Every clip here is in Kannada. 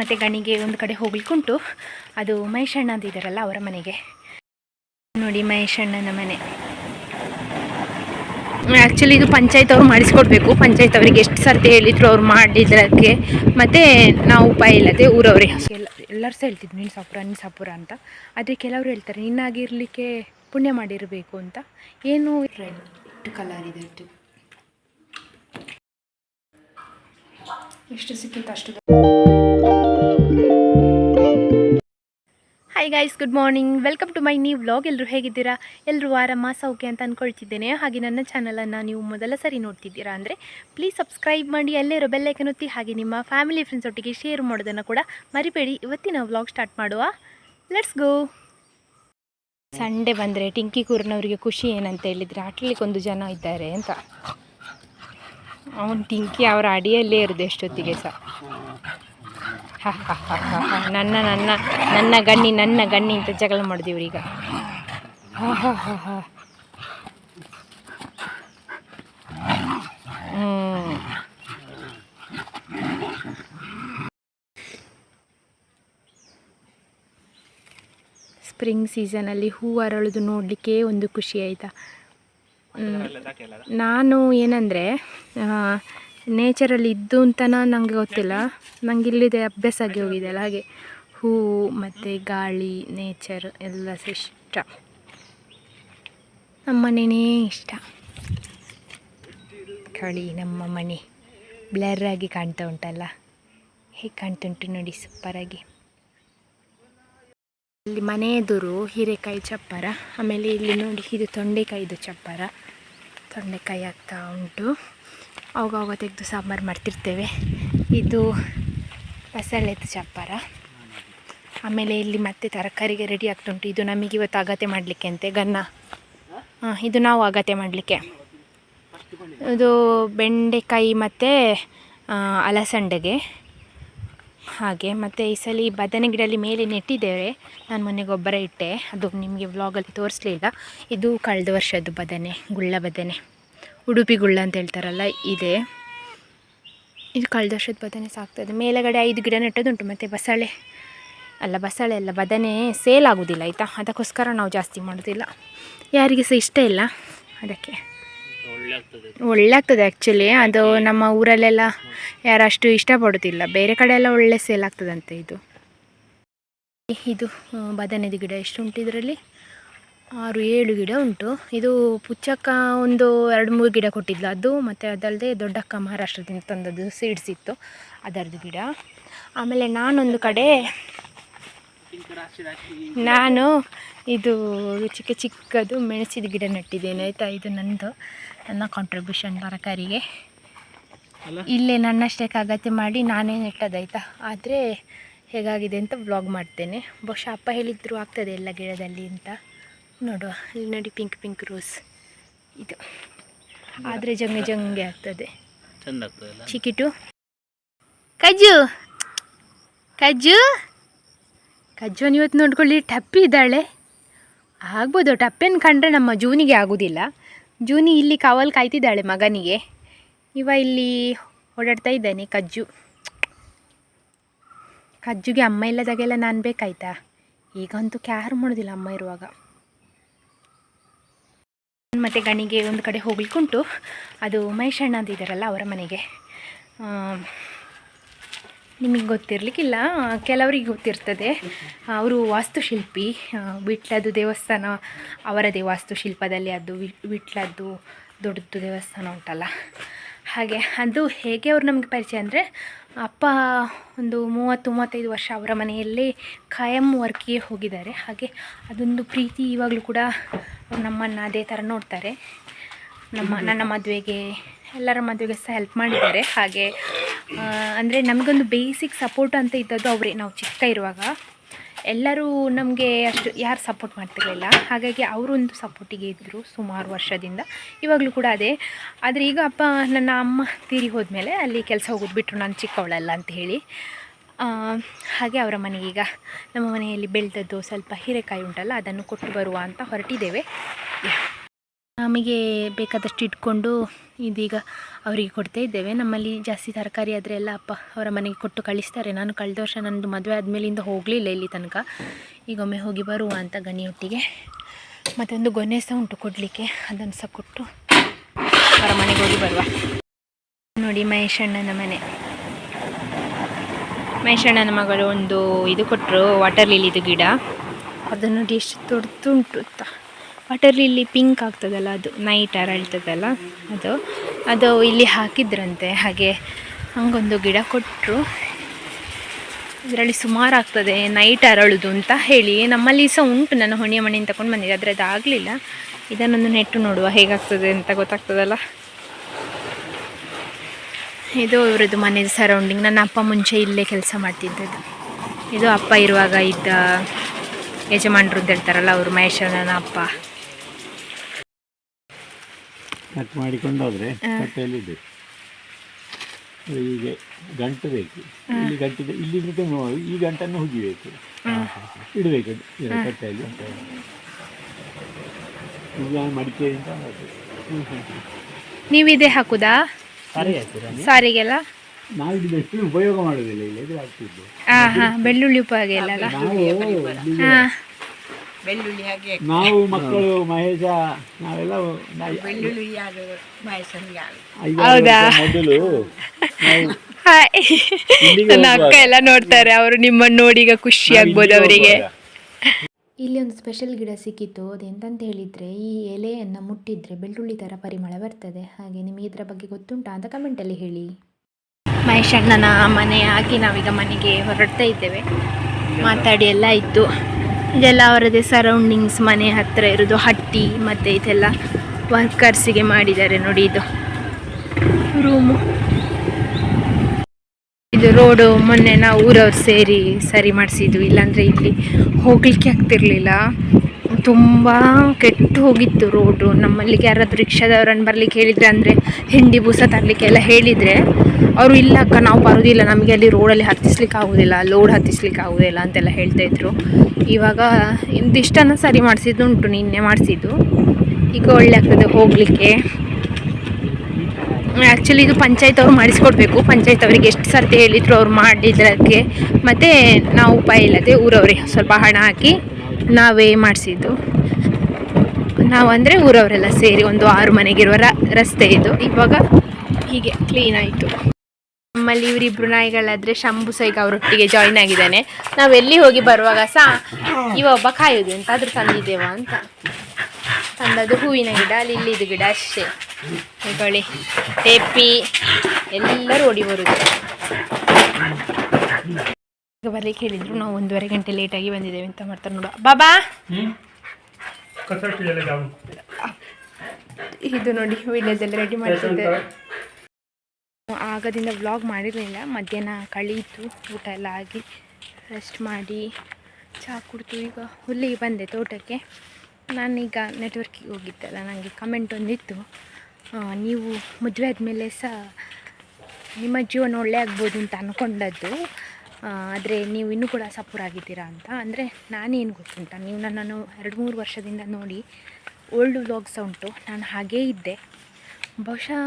ಮತ್ತು ಗಣಿಗೆ ಒಂದು ಕಡೆ ಹೋಗ್ಲಿಕ್ಕುಂಟು. ಅದು ಮಹೇಶಣ್ಣ ಅಂತ ಇದ್ದಾರಲ್ಲ ಅವರ ಮನೆಗೆ. ನೋಡಿ ಮಹೇಶಣ್ಣನ ಮನೆ. ಆ್ಯಕ್ಚುಲಿ ಇದು ಪಂಚಾಯತ್ ಅವ್ರು ಮಾಡಿಸ್ಕೊಡ್ಬೇಕು. ಪಂಚಾಯತ್ ಅವರಿಗೆ ಎಷ್ಟು ಸರ್ತಿ ಹೇಳಿದ್ರು ಅವ್ರು ಮಾಡಿದ್ರಕ್ಕೆ. ಮತ್ತು ನಾವು ಉಪಾಯ ಇಲ್ಲದೆ ಊರವ್ರೆ. ಎಲ್ಲ, ಎಲ್ಲರೂ ಸಹ ಹೇಳ್ತಿದ್ರು, ನೀನು ಸಾಪುರ, ನೀನು ಅಂತ. ಆದರೆ ಕೆಲವರು ಹೇಳ್ತಾರೆ, ನಿನ್ನಾಗಿರಲಿಕ್ಕೆ ಪುಣ್ಯ ಮಾಡಿರಬೇಕು ಅಂತ. ಏನು ಇಟ್ಟು ಕಲರ್ ಇದೆ ಎಷ್ಟು ಸಿಕ್ಕಿತ್ತು ಅಷ್ಟು hi guys good morning welcome to my new vlog ಎಲ್ಲರೂ ಹೇಗಿದ್ದೀರಾ? ಎಲ್ಲರೂ ಆರಾಮ, ಸೌಖ್ಯ ಅಂತ ಅಂದ್ಕೊಳ್ತಿದ್ದೇನೆ ಹಾಗೆ ನನ್ನ ಚಾನಲನ್ನು ನೀವು ಮೊದಲ ಸರಿ ನೋಡ್ತಿದ್ದೀರಾ ಅಂದರೆ ಪ್ಲೀಸ್ ಸಬ್ಸ್ಕ್ರೈಬ್ ಮಾಡಿ, ಅಲ್ಲೇ ಇರೋ ಬೆಲ್ಲೈಕನ್ ಒತ್ತಿ, ಹಾಗೆ ನಿಮ್ಮ ಫ್ಯಾಮಿಲಿ ಫ್ರೆಂಡ್ಸ್ ಒಟ್ಟಿಗೆ ಶೇರ್ ಮಾಡೋದನ್ನು ಕೂಡ ಮರಿಬೇಡಿ. ಇವತ್ತಿನ ವ್ಲಾಗ್ ಸ್ಟಾರ್ಟ್ ಮಾಡುವ. ಲೆಟ್ಸ್ ಗೋ ಸಂಡೇ ಬಂದರೆ ಟಿಂಕಿ ಕೂರ್ನವರಿಗೆ ಖುಷಿ ಏನಂತ ಹೇಳಿದರೆ ಆಟಲಿಕ್ಕೆ ಒಂದು ಜನ ಇದ್ದಾರೆ ಅಂತ. ಅವನು ಟಿಂಕಿ ಅವರ ಅಡಿಯಲ್ಲೇ ಇರೋದು ಎಷ್ಟೊತ್ತಿಗೆ ಸಹ. ನನ್ನ ನನ್ನ ನನ್ನ ಗಣ್ಣಿ ನನ್ನ ಗಣ್ಣಿ ಅಂತ ಜಗಳ ಮಾಡಿದೀವ್ರಿ ಈಗ. ಸ್ಪ್ರಿಂಗ್ ಸೀಸನಲ್ಲಿ ಹೂ ಅರಳೋದು ನೋಡಲಿಕ್ಕೆ ಒಂದು ಖುಷಿ ಆಯಿತಾ? ನಾನು ಏನಂದರೆ ನೇಚರಲ್ಲಿ ಇದ್ದು ಅಂತ ನನಗೆ ಗೊತ್ತಿಲ್ಲ. ನಂಗೆ ಇಲ್ಲಿದೆ ಅಭ್ಯಾಸ ಆಗಿ ಹೋಗಿದೆ ಅಲ್ಲ, ಹಾಗೆ ಹೂವು ಮತ್ತು ಗಾಳಿ, ನೇಚರ್ ಎಲ್ಲ ಸಹ ಇಷ್ಟ ನಮ್ಮ ಮನೆಯೇ ಇಷ್ಟ. ಕಳಿ ನಮ್ಮ ಮನೆ ಬ್ಲರ್ ಆಗಿ ಕಾಣ್ತಾ ಉಂಟಲ್ಲ, ಹೇಗೆ ಕಾಣ್ತುಂಟು ನೋಡಿ ಸೂಪರಾಗಿ ಇಲ್ಲಿ ಮನೆ ಎದುರು ಹೀರೆಕಾಯಿ ಚಪ್ಪರ, ಆಮೇಲೆ ಇಲ್ಲಿ ನೋಡಿ ಇದು ತೊಂಡೆಕಾಯಿದು ಚಪ್ಪರ. ತೊಂಡೆಕಾಯಿ ಆಗ್ತಾ ಉಂಟು. ಅವಾಗ ತೆಗೆದು ಸಾಂಬಾರು ಮಾಡ್ತಿರ್ತೇವೆ. ಇದು ಬಸಳೆದು ಚಪ್ಪರ. ಆಮೇಲೆ ಇಲ್ಲಿ ಮತ್ತೆ ತರಕಾರಿಗೆ ರೆಡಿ ಆಗ್ತುಂಟು. ಇದು ನಮಗೆ ಇವತ್ತು ಅಗತ್ಯ ಮಾಡಲಿಕ್ಕೆ ಅಂತೆ, ಗನ್ನ. ಹಾಂ ಇದು ನಾವು ಅಗತ್ಯ ಮಾಡಲಿಕ್ಕೆ. ಇದು ಬೆಂಡೆಕಾಯಿ ಮತ್ತು ಅಲಸಂಡೆಗೆ. ಹಾಗೆ, ಮತ್ತು ಈ ಸಲ ಬದನೆ ಗಿಡಲ್ಲಿ ಮೇಲೆ ನೆಟ್ಟಿದ್ದೇವೆ. ನಾನು ಮೊನ್ನೆ ಗೊಬ್ಬರ ಇಟ್ಟೆ. ಅದು ನಿಮಗೆ ವ್ಲಾಗಲ್ಲಿ ತೋರಿಸ್ಲಿಲ್ಲ. ಇದು ಕಳೆದ ವರ್ಷದ್ದು ಬದನೆ, ಗುಳ್ಳ ಬದನೆ. ಉಡುಪಿ ಗುಳ್ಳ ಅಂತ ಹೇಳ್ತಾರಲ್ಲ, ಇದೆ. ಇದು ಕಳೆದ ವರ್ಷದ ಬದನೆ ಸಾಕ್ತದೆ. ಮೇಲೆಗಡೆ ಐದು ಗಿಡ ನೆಟ್ಟದುಂಟು ಮತ್ತು ಬಸಳೆ. ಅಲ್ಲ ಬಸಳೆ ಅಲ್ಲ, ಬದನೆ ಸೇಲ್ ಆಗೋದಿಲ್ಲ, ಆಯಿತಾ? ಅದಕ್ಕೋಸ್ಕರ ನಾವು ಜಾಸ್ತಿ ಮಾಡೋದಿಲ್ಲ. ಯಾರಿಗೆ ಸಹ ಇಷ್ಟ ಇಲ್ಲ, ಅದಕ್ಕೆ. ಒಳ್ಳೆ ಆಗ್ತದೆ ಆ್ಯಕ್ಚುಲಿ ಅದು ನಮ್ಮ ಊರಲ್ಲೆಲ್ಲ ಯಾರಷ್ಟು ಇಷ್ಟಪಡೋದಿಲ್ಲ ಬೇರೆ ಕಡೆ ಎಲ್ಲ ಒಳ್ಳೆ ಸೇಲ್ ಆಗ್ತದಂತೆ ಇದು. ಇದು ಬದನೆದು ಗಿಡ ಎಷ್ಟು ಉಂಟು ಇದರಲ್ಲಿ? ಆರು ಏಳು ಗಿಡ ಉಂಟು. ಇದು ಪುಚ್ಚಕ್ಕ ಒಂದು ಎರಡು ಮೂರು ಗಿಡ ಕೊಟ್ಟಿದ್ಲು ಅದು ಮತ್ತು ಅದಲ್ಲದೆ ದೊಡ್ಡಕ್ಕ ಮಹಾರಾಷ್ಟ್ರದಿಂದ ತಂದದ್ದು ಸೀಡ್ಸ್ ಇತ್ತು ಅದರದ್ದು ಗಿಡ. ಆಮೇಲೆ ನಾನೊಂದು ಕಡೆ ನಾನು ಇದು ಚಿಕ್ಕ ಚಿಕ್ಕದು ಮೆಣಸಿದ ಗಿಡ ನೆಟ್ಟಿದ್ದೇನೆ ಆಯಿತಾ? ಇದು ನಂದು ನನ್ನ ಕಾಂಟ್ರಿಬ್ಯೂಷನ್ ತರಕಾರಿಗೆ. ಇಲ್ಲೇ ನನ್ನಷ್ಟಕ್ಕೆ ಅಗತ್ಯ ಮಾಡಿ ನಾನೇ ನೆಟ್ಟದಾಯ್ತಾ ಆದರೆ ಹೇಗಾಗಿದೆ ಅಂತ ಬ್ಲಾಗ್ ಮಾಡ್ತೇನೆ. ಬಹುಶಃ ಅಪ್ಪ ಹೇಳಿದ್ರು ಆಗ್ತದೆ ಎಲ್ಲ ಗಿಡದಲ್ಲಿ ಅಂತ. ನೋಡುವ ಇಲ್ಲಿ ನೋಡಿ ಪಿಂಕ್ ಪಿಂಕ್ ರೋಸ್ ಇದು. ಆದರೆ ಜಂಗೆ ಜಂಗೆ ಆಗ್ತದೆ. ಚಿಕಿಟು ಕಜ್ಜು! ಕಜ್ಜು! ಕಜ್ಜುವನ್ನು ಇವತ್ತು ನೋಡ್ಕೊಳ್ಳಿ ಟಪ್ಪಿ ಇದ್ದಾಳೆ. ಆಗ್ಬೋದು ಟಪ್ಪೇನು ಕಂಡ್ರೆ ನಮ್ಮ ಜೂನಿಗೆ ಆಗೋದಿಲ್ಲ. ಜೂನಿ ಇಲ್ಲಿ ಕಾವಲ್ ಕಾಯ್ತಿದ್ದಾಳೆ ಮಗನಿಗೆ. ಇವ ಇಲ್ಲಿ ಓಡಾಡ್ತಾ ಇದ್ದಾನೆ ಕಜ್ಜು. ಕಜ್ಜುಗೆ ಅಮ್ಮ ಇಲ್ಲದಾಗೆಲ್ಲ ನಾನು ಬೇಕಾಯ್ತಾ? ಈಗಂತೂ ಕ್ಯಾರು ಮಾಡೋದಿಲ್ಲ ಅಮ್ಮ ಇರುವಾಗ. ಮತ್ತು ಗಣಿಗೆ ಒಂದು ಕಡೆ ಹೋಗ್ಲಿಕ್ಕುಂಟು. ಅದು ಮಹೇಶಣ್ಣ ಅಂತ ಇದ್ದಾರಲ್ಲ ಅವರ ಮನೆಗೆ. ನಿಮಗೆ ಗೊತ್ತಿರಲಿಕ್ಕಿಲ್ಲ, ಕೆಲವರಿಗೆ ಗೊತ್ತಿರ್ತದೆ. ಅವರು ವಾಸ್ತುಶಿಲ್ಪಿ ವಿಟ್ಲದ್ದು ದೇವಸ್ಥಾನ, ಅವರದೇ ವಾಸ್ತುಶಿಲ್ಪದಲ್ಲಿ ಅದು ವಿಟ್ಲದ್ದು ದೊಡ್ಡದು ದೇವಸ್ಥಾನ ಉಂಟಲ್ಲ. ಹಾಗೆ ಅದು ಹೇಗೆ ಅವರು ನಮಗೆ ಪರಿಚಯ ಅಂದರೆ, ಅಪ್ಪ ಒಂದು ಮೂವತ್ತು, ಮೂವತ್ತೈದು ವರ್ಷ ಅವರ ಮನೆಯಲ್ಲಿ ಖಾಯಂ ವರ್ಕಿಗೆ ಹೋಗಿದ್ದಾರೆ. ಹಾಗೆ ಅದೊಂದು ಪ್ರೀತಿ ಇವಾಗಲೂ ಕೂಡ ನಮ್ಮನ್ನು ಅದೇ ಥರ ನೋಡ್ತಾರೆ. ನಮ್ಮ, ನನ್ನ ಮದುವೆಗೆ, ಎಲ್ಲರ ಮದುವೆಗೆ ಸಹ ಹೆಲ್ಪ್ ಮಾಡಿದ್ದಾರೆ. ಹಾಗೆ ಅಂದರೆ ನಮಗೊಂದು ಬೇಸಿಕ್ ಸಪೋರ್ಟ್ ಅಂತ ಇದ್ದದ್ದು ಅವರೇ. ನಾವು ಚಿಕ್ಕ ಇರುವಾಗ ಎಲ್ಲರೂ ನಮಗೆ ಅಷ್ಟು, ಯಾರು ಸಪೋರ್ಟ್ ಮಾಡ್ತಿರಲಿಲ್ಲ. ಹಾಗಾಗಿ ಅವರೊಂದು ಸಪೋರ್ಟಿಗೆ ಇದ್ದರು ಸುಮಾರು ವರ್ಷದಿಂದ. ಇವಾಗಲೂ ಕೂಡ ಅದೇ. ಆದರೆ ಈಗ ಅಪ್ಪ, ನನ್ನ ಅಮ್ಮ ತೀರಿ ಹೋದ್ಮೇಲೆ ಅಲ್ಲಿ ಕೆಲಸ ಹೋಗೋದು ಬಿಟ್ಟರು ನಾನು ಚಿಕ್ಕವಳಲ್ಲ ಅಂತ ಹೇಳಿ. ಹಾಗೆ ಅವರ ಮನೆಗೀಗ ನಮ್ಮ ಮನೆಯಲ್ಲಿ ಬೆಳೆದದ್ದು ಸ್ವಲ್ಪ ಹೀರೆಕಾಯಿ ಉಂಟಲ್ಲ, ಅದನ್ನು ಕೊಟ್ಟು ಬರುವ ಅಂತ ಹೊರಟಿದ್ದೇವೆ. ನಮಗೆ ಬೇಕಾದಷ್ಟು ಇಟ್ಕೊಂಡು ಇದೀಗ ಅವರಿಗೆ ಕೊಡ್ತಾ ಇದ್ದೇವೆ. ನಮ್ಮಲ್ಲಿ ಜಾಸ್ತಿ ತರಕಾರಿ ಆದರೆ ಎಲ್ಲ ಅಪ್ಪ ಅವರ ಮನೆಗೆ ಕೊಟ್ಟು ಕಳಿಸ್ತಾರೆ. ನಾನು ಕಳೆದ ವರ್ಷ ನನ್ನದು ಮದುವೆ ಆದಮೇಲಿಂದ ಹೋಗಲಿಲ್ಲ ಇಲ್ಲಿ ತನಕ. ಈಗೊಮ್ಮೆ ಹೋಗಿ ಬರುವ ಅಂತ ಗಣಿಯೊಟ್ಟಿಗೆ. ಮತ್ತೊಂದು ಗೊನೆ ಸಹ ಉಂಟು ಕೊಡಲಿಕ್ಕೆ. ಅದನ್ನು ಸಹ ಕೊಟ್ಟು ಅವರ ಮನೆಗೆ ಹೋಗಿ ಬರುವ. ನೋಡಿ ಮಹೇಶಣ್ಣನ ಮನೆ. ಮಹೇಶ್ ಅಣ್ಣನ ಮಗಳು ಒಂದು ಇದು ಕೊಟ್ಟರು ವಾಟರ್ ಲಿಲಿದು ಗಿಡ. ಅದನ್ನು ನೋಡಿ ಎಷ್ಟು ಉಂಟು ಅಂತ ವಾಟರ್ ಲಿಲ್ಲಿ ಪಿಂಕ್ ಆಗ್ತದಲ್ಲ, ಅದು ನೈಟ್ ಅರಳ್ತದಲ್ಲ, ಅದು. ಅದು ಇಲ್ಲಿ ಹಾಕಿದ್ರಂತೆ, ಹಾಗೆ ಹಂಗೊಂದು ಗಿಡ ಕೊಟ್ಟರು ಇದರಲ್ಲಿ ಸುಮಾರು ಆಗ್ತದೆ ನೈಟ್ ಅರಳುದು ಅಂತ ಹೇಳಿ. ನಮ್ಮಲ್ಲಿ ಸಹ ಉಂಟು ನಾನು ಹೊಣಿಯ ಮಣೆಯನ್ನು ತಗೊಂಡು ಬಂದಿದ್ದೆ ಆದರೆ ಅದು ಆಗಲಿಲ್ಲ ಇದನ್ನೊಂದು ನೆಟ್ಟು ನೋಡುವ, ಹೇಗಾಗ್ತದೆ ಅಂತ ಗೊತ್ತಾಗ್ತದಲ್ಲ. ಇದು ಇವರದ್ದು ಮನೆ ಸರೌಂಡಿಂಗ್ ನನ್ನ ಅಪ್ಪ ಮುಂಚೆ ಇಲ್ಲೇ ಕೆಲಸ ಮಾಡ್ತಿದ್ದದ್ದು. ಇದು ಅಪ್ಪ ಇರುವಾಗ ಇದ್ದ ಯಜಮಾನರು ಅಂತ ಹೇಳ್ತಾರಲ್ಲ ಅವರು ನನ್ನ ಅಪ್ಪ. ಕಟ್ ಮಾಡಿಕೊಂಡು ಹೋದ್ರೆ ಕಟ್ಟೆಯಲ್ಲಿದೆ ಹೀಗೆ ಗಂಟು ಬೇಕು. ಇಲ್ಲಿ ಗಂಟಿದೆ ಇಲ್ಲಿಂದ ನೋಡಿ ಈ ಗಂಟನ್ನು ಹುಗಿಬೇಕು. ಇಡಬೇಕು. ಕಟ್ಟೆಯಲ್ಲಿ ಮಡಿಕೆ ಅಂತ ಬಂದದ್ದು. ನೀವು ಇದೇ ಹಾಕುದಾ? ಸಾರಿಗೆಲ್ಲ? ನಾವು ಇದು ಎಷ್ಟು ಉಪಯೋಗ ಮಾಡೋದಿಲ್ಲ ಇಲ್ಲಿ ಇದು ಆಗ್ತಿದ್ದು. ಹಾಂ ಹಾಂ ಬೆಳ್ಳುಳ್ಳಿ ಉಪ್ಪು ಹಾಗೆ ಇಲ್ಲಿಗೆ- ಬೆಳ್ಳುಳ್ಳಿ ಹಾಗೆ ನಾವು ಮಕ್ಕಳು ಮಹೇಶ ನಾವೆಲ್ಲ ಬೆಳ್ಳುಳ್ಳಿ ಯಾರು ಮಹೇಶನ್ಗೆ ಯಾರು ಹೌದಾ? ಮೊದಲು ನನ್ನ ಅಕ್ಕ ಎಲ್ಲ ನೋಡ್ತಾರೆ ಅವರು ನಿಮ್ಮನ್ನು ನೋಡಿ ಈಗ ಖುಷಿ ಆಗ್ಬೋದು ಅವರಿಗೆ. ಇಲ್ಲಿ ಒಂದು ಸ್ಪೆಷಲ್ ಗಿಡ ಸಿಕ್ಕಿತ್ತು. ಅದೆಂತಂತ ಹೇಳಿದರೆ ಈ ಎಲೆಯನ್ನು ಮುಟ್ಟಿದ್ರೆ ಬೆಳ್ಳುಳ್ಳಿ ಥರ ಪರಿಮಳ ಬರ್ತದೆ. ಹಾಗೆ ನಿಮಗೆ ಇದರ ಬಗ್ಗೆ ಗೊತ್ತುಂಟಾ ಅಂತ ಕಮೆಂಟಲ್ಲಿ ಹೇಳಿ. ಮಹೇಶ್ ಅಣ್ಣನ ಮನೆ ಹಾಕಿ ನಾವೀಗ ಮನೆಗೆ ಹೊರಡ್ತಾ ಇದ್ದೇವೆ. ಮಾತಾಡಿ ಎಲ್ಲ ಇತ್ತು ಇದೆಲ್ಲ ಅವರದೇ ಸರೌಂಡಿಂಗ್ಸ್ ಮನೆ ಹತ್ತಿರ ಇರೋದು ಹಟ್ಟಿ ಮತ್ತು ಇದೆಲ್ಲ ವರ್ಕರ್ಸಿಗೆ ಮಾಡಿದ್ದಾರೆ ನೋಡಿ ಇದು. ರೂಮು ಇದು ರೋಡು ಮೊನ್ನೆ ನಾವು ಊರವ್ರು ಸೇರಿ ಸರಿ ಮಾಡಿಸಿದ್ವಿ. ಇಲ್ಲಾಂದರೆ ಇಲ್ಲಿ ಹೋಗಲಿಕ್ಕೆ ಆಗ್ತಿರ್ಲಿಲ್ಲ. ತುಂಬ ಕೆಟ್ಟು ಹೋಗಿತ್ತು ರೋಡು ನಮ್ಮಲ್ಲಿಗೆ ಯಾರಾದರೂ ರಿಕ್ಷಾದವ್ರನ್ನ ಬರ್ಲಿಕ್ಕೆ ಹೇಳಿದರೆ ಅಂದರೆ ಹಿಂಡಿ ಬೂಸ ತರಲಿಕ್ಕೆ ಎಲ್ಲ ಹೇಳಿದರೆ, ಅವರು ಇಲ್ಲ ಅಕ್ಕ, ನಾವು ಬರೋದಿಲ್ಲ. ನಮಗೆ ಅಲ್ಲಿ ರೋಡಲ್ಲಿ ಹತ್ತಿಸ್ಲಿಕ್ಕೆ ಆಗೋದಿಲ್ಲ. ಲೋಡ್ ಹತ್ತಿಸ್ಲಿಕ್ಕೆ ಆಗೋದಿಲ್ಲ ಅಂತೆಲ್ಲ ಹೇಳ್ತಾಯಿದ್ರು ಇವಾಗ ಇಂದಿಷ್ಟನ್ನು ಸರಿ ಮಾಡಿಸಿದ್ದು ಉಂಟು ನಿನ್ನೆ ಮಾಡಿಸಿದ್ದು. ಈಗ ಒಳ್ಳೆ ಆಗ್ತದೆ ಹೋಗಲಿಕ್ಕೆ. ಆ್ಯಕ್ಚುಲಿ ಇದು ಪಂಚಾಯತ್ ಅವ್ರು ಮಾಡಿಸ್ಕೊಡ್ಬೇಕು. ಪಂಚಾಯತ್ ಅವರಿಗೆ ಎಷ್ಟು ಸರ್ತಿ ಹೇಳಿದ್ರು ಅವ್ರು ಮಾಡಿದ್ದಕ್ಕೆ ಮತ್ತು ನಾವು ಉಪಾಯ ಇಲ್ಲದೆ ಊರವ್ರಿಗೆ ಸ್ವಲ್ಪ ಹಣ ಹಾಕಿ ನಾವೇ ಮಾಡಿಸಿದ್ದು. ನಾವು ಅಂದರೆ ಊರವರೆಲ್ಲ ಸೇರಿ ಒಂದು ಆರು ಮನೆಗಿರುವ ರಸ್ತೆ ಇದು. ಇವಾಗ ಹೀಗೆ ಕ್ಲೀನ್ ಆಯಿತು. ನಮ್ಮಲ್ಲಿ ಇವರಿಬ್ರು ನಾಯಿಗಳಾದ್ರೆ ಶಂಭು ಸಹ ಈಗ ಅವರೊಟ್ಟಿಗೆ ಜಾಯಿನ್ ಆಗಿದ್ದಾನೆ. ನಾವು ಎಲ್ಲಿ ಹೋಗಿ ಬರುವಾಗ ಸಹ ಇವ ಒಬ್ಬ ಕಾಯೋದು ಅಂತ ತಂದಿದ್ದೇವ ಅಂತ. ತಂದದ್ದು ಹೂವಿನ ಗಿಡ ಅಲ್ಲಿ ಇದು ಗಿಡ ಅಷ್ಟೇ. ಹೇಳಿ ಟೇಪಿ ಎಲ್ಲರೂ ಓಡಿ ಬರುದು. ಈಗ ಬರ್ಲಿಕ್ಕೆ ಹೇಳಿದ್ರು ನಾವು ಒಂದೂವರೆ ಗಂಟೆ ಲೇಟಾಗಿ ಬಂದಿದ್ದೇವೆ ಅಂತ ಮಾಡ್ತಾರೆ ನೋಡುವ ಬಾಬಾ! ಇದು ನೋಡಿ ವಿಡಿಯೋದಲ್ಲಿ ರೆಡಿ ಮಾಡ್ತಿದ್ದೆ. ಆಗದಿಂದ ವ್ಲಾಗ್ ಮಾಡಿರಲಿಲ್ಲ. ಮಧ್ಯಾಹ್ನ ಕಳೀತು ಊಟ ಎಲ್ಲ ಆಗಿ ರೆಸ್ಟ್ ಮಾಡಿ ಚಹಾ ಕುಡಿತು ಈಗ ಹುಲ್ಲಿಗೆ ಬಂದೆ ತೋಟಕ್ಕೆ. ನಾನೀಗ ನೆಟ್ವರ್ಕಿಗೆ ಹೋಗಿದ್ದಲ್ಲ ನನಗೆ ಕಮೆಂಟ್ ಒಂದಿತ್ತು ನೀವು ಮದುವೆ ಆದಮೇಲೆ ಸಹ ನಿಮ್ಮ ಜೀವನ ಒಳ್ಳೆ ಆಗ್ಬೋದು ಅಂತ ಅಂದ್ಕೊಂಡದ್ದು ಆದರೆ ನೀವು ಇನ್ನೂ ಕೂಡ ಸಪೂರಾಗಿದ್ದೀರಾ ಅಂತ. ಅಂದರೆ ನಾನೇನು ಗೊತ್ತುಂಟ, ನೀವು ನನ್ನನ್ನು ಎರಡು ಮೂರು ವರ್ಷದಿಂದ ನೋಡಿ ಓಲ್ಡ್ ವ್ಲಾಗ್ಸ್ ಉಂಟು. ನಾನು ಹಾಗೇ ಇದ್ದೆ. ಬಹುಶಃ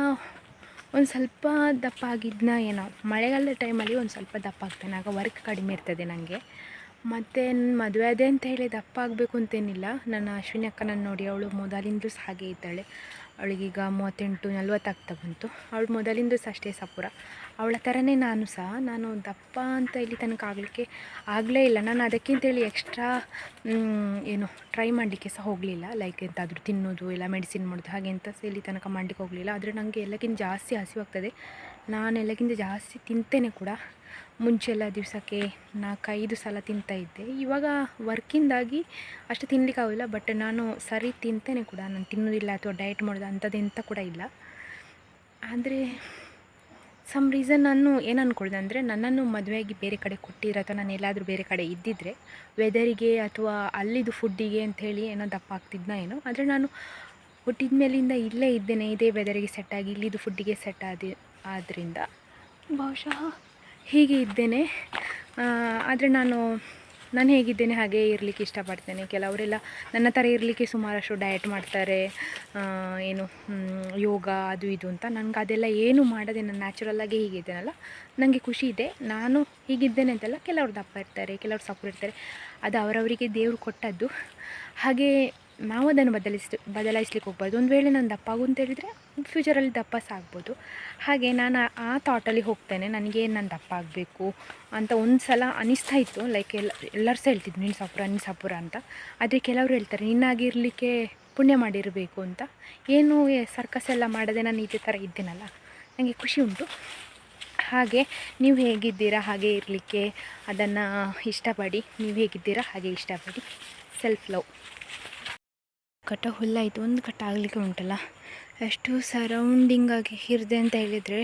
ಒಂದು ಸ್ವಲ್ಪ ದಪ್ಪ ಆಗಿದ್ದನ್ನ ಏನೋ. ಮಳೆಗಾಲದ ಟೈಮಲ್ಲಿ ಒಂದು ಸ್ವಲ್ಪ ದಪ್ಪ ಆಗ್ತಾನೆ ಆಗ ವರ್ಕ್ ಕಡಿಮೆ ಇರ್ತದೆ ನನಗೆ ಮತ್ತು ಮದುವೆ ಅದೇ ಅಂತ ಹೇಳಿ ದಪ್ಪ ಆಗಬೇಕು ಅಂತೇನಿಲ್ಲ. ನನ್ನ ಅಶ್ವಿನಿ ಅಕ್ಕನನ್ನು ನೋಡಿ ಅವಳು ಮೊದಲಿಂದಲೂ ಸಹ ಹಾಗೆ ಇದ್ದಾಳೆ. ಅವಳಿಗೀಗ ಮೂವತ್ತೆಂಟು ನಲ್ವತ್ತಾಗ್ತಾ ಬಂತು. ಅವಳು ಮೊದಲಿಂದ ಸಹ ಅಷ್ಟೇ ಸಪುರ. ಅವಳ ಥರನೇ ನಾನು ಸಹ ನಾನು ದಪ್ಪ ಅಂತ ಇಲ್ಲಿ ತನಕ ಆಗಲಿಕ್ಕೆ ಆಗಲೇ ಇಲ್ಲ. ನಾನು ಅದಕ್ಕಿಂತೇಳಿ ಎಕ್ಸ್ಟ್ರಾ ಏನು ಟ್ರೈ ಮಾಡಲಿಕ್ಕೆ ಸಹ ಹೋಗಲಿಲ್ಲ. ಲೈಕ್ ಎಂತಾದರೂ ತಿನ್ನೋದು, ಇಲ್ಲ ಮೆಡಿಸಿನ್ ಮಾಡೋದು, ಹಾಗೆ ಎಂಥ ಸಹ ಇಲ್ಲಿ ತನಕ ಮಾಡಲಿಕ್ಕೆ ಹೋಗಲಿಲ್ಲ. ಆದರೆ ನನಗೆ ಎಲ್ಲಕ್ಕಿಂತ ಜಾಸ್ತಿ ಹಸಿವಾಗ್ತದೆ ನಾನು ಎಲ್ಲಕ್ಕಿಂತ ಜಾಸ್ತಿ ತಿಂತೇನೆ ಕೂಡ. ಮುಂಚೆಲ್ಲ ದಿವಸಕ್ಕೆ ನಾಲ್ಕೈದು ಸಲ ತಿಂತಾಯಿದ್ದೆ ಇವಾಗ ವರ್ಕಿಂದಾಗಿ ಅಷ್ಟು ತಿನ್ಲಿಕ್ಕೆ ಆಗೋದಿಲ್ಲ. ಬಟ್ ನಾನು ಸರಿ ತಿಂತೇನೆ ಕೂಡ. ನಾನು ತಿನ್ನೋದಿಲ್ಲ ಅಥವಾ ಡಯಟ್ ಮಾಡೋದು ಅಂಥದ್ದು ಎಂತ ಕೂಡ ಇಲ್ಲ. ಆದರೆ ಸಮ್ ರೀಸನ್ ನಾನು ಏನು ಅಂದ್ಕೊಳ್ದೆ ಅಂದರೆ ನನ್ನನ್ನು ಮದುವೆಯಾಗಿ ಬೇರೆ ಕಡೆ ಕೊಟ್ಟಿದ್ರೆ ಅಥವಾ ನಾನು ಎಲ್ಲಾದರೂ ಬೇರೆ ಕಡೆ ಇದ್ದಿದ್ದರೆ ವೆದರಿಗೆ ಅಥವಾ ಅಲ್ಲಿದು ಫುಡ್ಡಿಗೆ ಅಂಥೇಳಿ ಏನೋ ದಪ್ಪ ಆಗ್ತಿದ್ನ ಏನೋ ಆದರೆ ನಾನು ಹುಟ್ಟಿದ ಮೇಲಿಂದ ಇಲ್ಲೇ ಇದ್ದೇನೆ ಇದೇ ವೆದರಿಗೆ ಸೆಟ್ ಆಗಿ ಇಲ್ಲಿದು ಫುಡ್ಡಿಗೆ ಸೆಟ್ ಆದಿ ಆದ್ದರಿಂದ ಬಹುಶಃ. ಹೀಗೆ ಇದ್ದೇನೆ. ಆದರೆ ನಾನು ನಾನು ಹೇಗಿದ್ದೇನೆ ಹಾಗೇ ಇರಲಿಕ್ಕೆ ಇಷ್ಟಪಡ್ತೇನೆ. ಕೆಲವರೆಲ್ಲ ನನ್ನ ಥರ ಇರಲಿಕ್ಕೆ ಸುಮಾರಷ್ಟು ಡಯಟ್ ಮಾಡ್ತಾರೆ ಏನು ಯೋಗ ಅದು ಇದು ಅಂತ. ನನಗೆ ಅದೆಲ್ಲ ಏನು ಮಾಡದೆ ನಾನು ನ್ಯಾಚುರಲ್ಲಾಗೆ ಹೀಗಿದ್ದೇನಲ್ಲ ನನಗೆ ಖುಷಿ ಇದೆ. ನಾನು ಹೀಗಿದ್ದೇನೆ ಅಂತೆಲ್ಲ ಕೆಲವ್ರು ದಪ್ಪ ಇರ್ತಾರೆ, ಕೆಲವ್ರು ಸಪ್ಪು ಇರ್ತಾರೆ. ಅದು ಅವರವರಿಗೆ ದೇವರು ಕೊಟ್ಟದ್ದು. ಹಾಗೆ ನಾವು ಅದನ್ನು ಬದಲಿಸ್ ಬದಲಾಯಿಸ್ಲಿಕ್ಕೆ ಹೋಗ್ಬಾರ್ದು ಒಂದು ವೇಳೆ ನಾನು ದಪ್ಪ ಆಗು ಅಂತ ಹೇಳಿದರೆ ಫ್ಯೂಚರಲ್ಲಿ ದಪ್ಪ ಸಹ ಹಾಗೆ ನಾನು ಆ- ಥಾಟಲ್ಲಿ ಹೋಗ್ತೇನೆ, ನನಗೆ ನಾನು ದಪ್ಪ ಆಗಬೇಕು ಅಂತ ಒಂದು ಸಲ ಅನಿಸ್ತಾ ಇತ್ತು. ಲೈಕ್ ಎಲ್ಲ, ಎಲ್ಲರೂ ಸಹ ಹೇಳ್ತಿದ್ರು, ನೀನು ಸಪುರ ನೀನು ಸಪುರ ಅಂತ. ಆದರೆ ಕೆಲವರು ಹೇಳ್ತಾರೆ, ನಿನ್ನಾಗಿರಲಿಕ್ಕೆ ಪುಣ್ಯ ಮಾಡಿರಬೇಕು ಅಂತ. ಏನು ಸರ್ಕಸ್ ಎಲ್ಲ ಮಾಡದೆ ನಾನು ಇದೇ ಥರ ಇದ್ದೇನಲ್ಲ? ನನಗೆ ಖುಷಿ ಉಂಟು. ಹಾಗೆ ನೀವು ಹೇಗಿದ್ದೀರಾ, ಹಾಗೆ ಇರಲಿಕ್ಕೆ ಅದನ್ನು ಇಷ್ಟಪಡಿ. ನೀವು ಹೇಗಿದ್ದೀರಾ, ಹಾಗೆ ಇಷ್ಟಪಡಿ. ಸೆಲ್ಫ್ ಲವ್ ಕಟ್ಟ ಹುಲ್ಲಾಯಿತು ಒಂದು ಕಟ್ಟ ಆಗಲಿಕ್ಕೆ ಉಂಟಲ್ಲ. ಎಷ್ಟು ಸರೌಂಡಿಂಗ್ ಆಗಿ ಹಿರಿದೆ ಅಂತ ಹೇಳಿದರೆ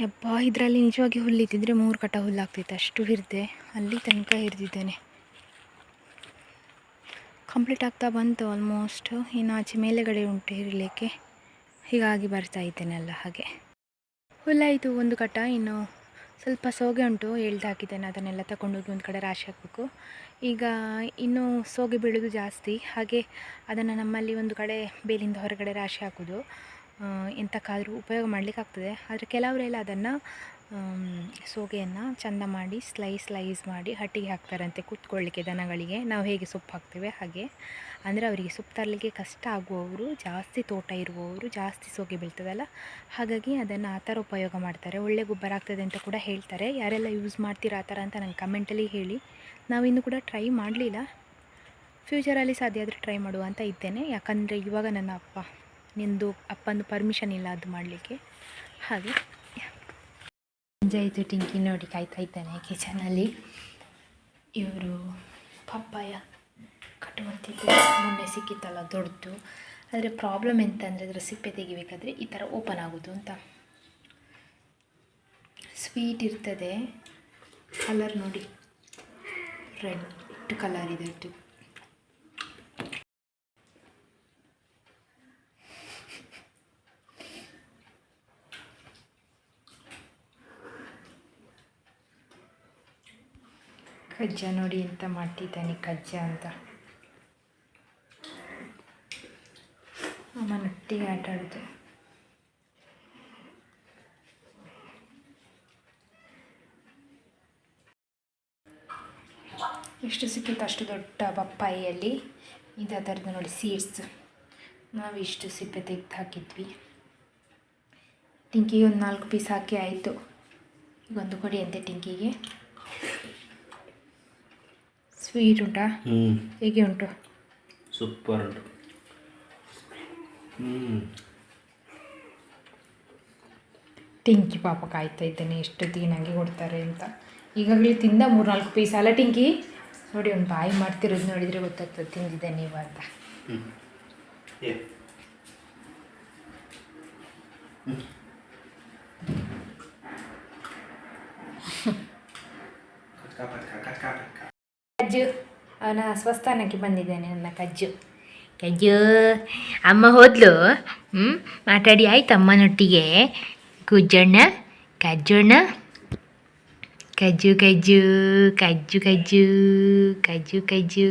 ಯಪ್ಪ ಇದರಲ್ಲಿ ನಿಜವಾಗಿ ಹುಲ್ಲಿದ್ದಿದ್ರೆ ಮೂರು ಕಟ್ಟ ಹುಲ್ಲಾಗ್ತಿತ್ತು ಅಷ್ಟು ಹಿರಿದೆ ಅಲ್ಲಿ ತನಕ ಹಿರಿದಿದ್ದೇನೆ ಕಂಪ್ಲೀಟ್ ಆಗ್ತಾ ಬಂತು ಆಲ್ಮೋಸ್ಟ್ ಇನ್ನು ಆಚೆ ಮೇಲೆಗಡೆ ಉಂಟು ಇರಲಿಕ್ಕೆ. ಹೀಗಾಗಿ ಬರ್ತಾ ಇದ್ದೇನಲ್ಲ ಹಾಗೆ. ಹುಲ್ಲಾಯಿತು ಒಂದು ಕಟ್ಟ. ಇನ್ನು ಸ್ವಲ್ಪ ಸೋಗೆ ಉಂಟು ಎಳ್ದು ಹಾಕಿದ್ದೇನೆ. ಅದನ್ನೆಲ್ಲ ತಗೊಂಡೋಗಿ ಒಂದು ಕಡೆ ರಾಶಿ ಹಾಕಬೇಕು. ಈಗ ಇನ್ನೂ ಸೋಗೆ ಬೀಳೋದು ಜಾಸ್ತಿ. ಹಾಗೆ ಅದನ್ನು ನಮ್ಮಲ್ಲಿ ಒಂದು ಕಡೆ ಬೇಲಿಂದ ಹೊರಗಡೆ ರಾಶಿ ಹಾಕೋದು ಎಂತಕ್ಕಾದರೂ ಉಪಯೋಗ ಮಾಡಲಿಕ್ಕಾಗ್ತದೆ ಆದರೆ ಕೆಲವರೆಲ್ಲ ಅದನ್ನು ಸೋಗೆಯನ್ನು ಚಂದ ಮಾಡಿ ಸ್ಲೈಸ್ ಸ್ಲೈಸ್ ಮಾಡಿ ಹಟ್ಟಿಗೆ ಹಾಕ್ತಾರಂತೆ ಕೂತ್ಕೊಳ್ಳಿಕ್ಕೆ ದನಗಳಿಗೆ. ನಾವು ಹೇಗೆ ಸೊಪ್ಪು ಹಾಕ್ತೇವೆ ಹಾಗೆ. ಅಂದರೆ ಅವರಿಗೆ ಸೊಪ್ಪು ತರಲಿಕ್ಕೆ ಕಷ್ಟ ಆಗುವವರು, ಜಾಸ್ತಿ ತೋಟ ಇರುವವರು, ಜಾಸ್ತಿ ಸೋಗೆ ಬೀಳ್ತದಲ್ಲ. ಹಾಗಾಗಿ ಅದನ್ನು ಆ ಥರ ಉಪಯೋಗ ಮಾಡ್ತಾರೆ. ಒಳ್ಳೆ ಗೊಬ್ಬರ ಆಗ್ತದೆ ಅಂತ ಕೂಡ ಹೇಳ್ತಾರೆ. ಯಾರೆಲ್ಲ ಯೂಸ್ ಮಾಡ್ತೀರಾ ಆ ಥರ ಅಂತ ನಂಗೆ ಕಮೆಂಟಲ್ಲಿ ಹೇಳಿ. ನಾವಿನ್ನೂ ಕೂಡ ಟ್ರೈ ಮಾಡಲಿಲ್ಲ. ಫ್ಯೂಚರಲ್ಲಿ ಸಾಧ್ಯ ಆದರೆ ಟ್ರೈ ಮಾಡುವ ಅಂತ ಇದ್ದೇನೆ. ಯಾಕಂದರೆ ಇವಾಗ ನನ್ನ ಅಪ್ಪ ನಿಂದು ಅಪ್ಪಂದು ಪರ್ಮಿಷನ್ ಇಲ್ಲ ಅದು ಮಾಡಲಿಕ್ಕೆ. ಹಾಗೆ. ಸಂಜೆ ಆಯಿತು ಟಿಂಕಿ ನೋಡಿ ಕಾಯ್ತಾ ಇದ್ದಾನೆ ಕಿಚನಲ್ಲಿ. ಇವರು ಪಪ್ಪಾಯ ಕಟ್ಟುವಂತಿದ್ದು ಮೊನ್ನೆ ಸಿಕ್ಕಿತ್ತಲ್ಲ ದೊಡ್ಡದು. ಆದರೆ ಪ್ರಾಬ್ಲಮ್ ಎಂತ ಅಂದರೆ ಅದರ ಸಿಪ್ಪೆ ತೆಗಿಬೇಕಾದ್ರೆ ಈ ಥರ ಓಪನ್ ಆಗೋದು ಅಂತ. ಸ್ವೀಟ್ ಇರ್ತದೆ. ಕಲರ್ ನೋಡಿ ರೆಡ್ ಕಲರ್ ಇದೆ ಕಜ್ಜ ನೋಡಿ ಎಂತ ಮಾಡ್ತಿದ್ದಾನೆ ಕಜ್ಜ ಅಂತ. ಅಮ್ಮನೊಟ್ಟಿಗೆ ಆಟ ಆಡೋದು. ಎಷ್ಟು ಸಿಕ್ಕಿತ್ತು ಅಷ್ಟು ದೊಡ್ಡ ಪಪ್ಪಾಯಿಯಲ್ಲಿ? ಇದು ಥರದ್ದು ನೋಡಿ ಸೀಡ್ಸ್ ನಾವು ಇಷ್ಟು ಸಿಪ್ಪೆ ತೆಗೆದು ಹಾಕಿದ್ವಿ. ಟಿಂಕಿಗೆ ಒಂದು ನಾಲ್ಕು ಪೀಸ್ ಹಾಕಿ ಆಯಿತು. ಈಗ ಒಂದು ಕೊಡಿ ಅಂತೆ ಟಿಂಕಿಗೆ. ಸ್ವೀಟ್ ಉಂಟಾ? ಹೇಗೆ ಉಂಟು? ಸೂಪರ್ ಉಂಟು. ಟಿಂಕಿ ಪಾಪ ಕಾಯ್ತಾ ಇದ್ದೇನೆ ಎಷ್ಟು ನನಗೆ ಕೊಡ್ತಾರೆ ಅಂತ. ಈಗಾಗಲೇ ತಿಂದ ಮೂರು ನಾಲ್ಕು ಪೀಸ್ ಅಲ್ಲ ಟಿಂಕಿ? ನೋಡಿ ಒಂದು ಬಾಯಿ ಮಾಡ್ತಿರೋದು ನೋಡಿದರೆ ಗೊತ್ತಾಗ್ತದೆ ತಿಂದಿದ್ದೆ ನೀವು ಅಂತ. ಹ್ಞೂ ಏ. ಕಜ್ಜು. ಅವನ ಸ್ವಸ್ಥಾನಕ್ಕೆ ಬಂದಿದ್ದೇನೆ ನನ್ನ ಕಜ್ಜು. ಕಜ್ಜು, ಅಮ್ಮ ಹೋದ್ಲು? ಹ್ಞೂ ಮಾತಾಡಿ, ಆಯ್ತು ಅಮ್ಮನೊಟ್ಟಿಗೆ. ಕುಜ್ಜಣ್ಣ, ಕಜ್ಜಣ್ಣ. ಕಜ್ಜು ಕಜ್ಜು ಕಜ್ಜು ಕಜ್ಜು ಕಜ್ಜು ಕಜ್ಜು.